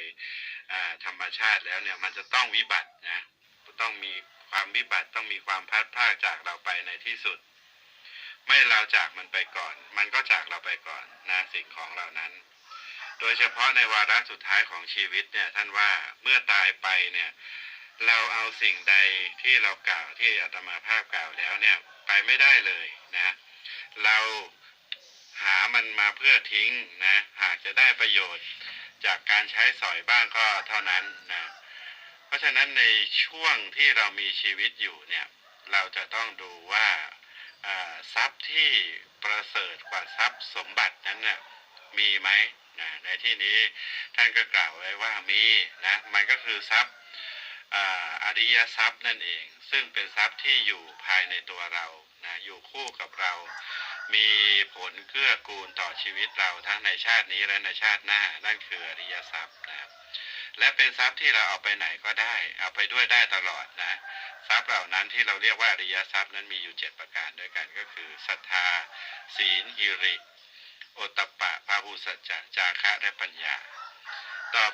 ยธรรมชาติแล้วเนี่ยมันจะต้องวิบัตินะต้องมีความวิบัติต้องมีความพัดพากจากเราไปในที่สุด ไม่เราจากมันไปก่อน มันก็จากเราไปก่อนนะสิ่งของเหล่านั้น โดยเฉพาะในวาระสุดท้ายของชีวิตเนี่ยท่านว่าเมื่อตายไปเนี่ยเราเอาสิ่งใดที่เรากล่าวที่อาตมาภาพกล่าวแล้วเนี่ยไปไม่ได้เลยนะเราหามันมาเพื่อทิ้งนะหากจะได้ประโยชน์ จากการใช้สอยบ้างก็เท่านั้นนะเพราะฉะนั้นในช่วงที่เรามีชีวิตอยู่เนี่ยเราจะต้องดูว่าทรัพย์ที่ประเสริฐกว่าทรัพย์สมบัตินั้นน่ะมีไหมนะในที่นี้ท่านก็กล่าวไว้ว่ามีนะมันก็คือทรัพย์อ่าอริยทรัพย์นั่นเอง ซึ่งเป็นทรัพย์ที่อยู่ภายในตัวเรานะอยู่คู่กับเรา มีผลเกื้อกูลต่อชีวิตเราทั้งในชาตินี้และในชาติหน้านั่นคืออริยทรัพย์นะครับและเป็นทรัพย์ที่เราเอาไปไหนก็ได้ เอาไปด้วยได้ตลอดนะ ทรัพย์เหล่านั้นที่เราเรียกว่าอริยทรัพย์นั้นมีอยู่เจ็ดประการด้วยกันก็คือศรัทธา ศีลหิริ โอตปปะพาหุสัจจะ จาคะและปัญญาต่อ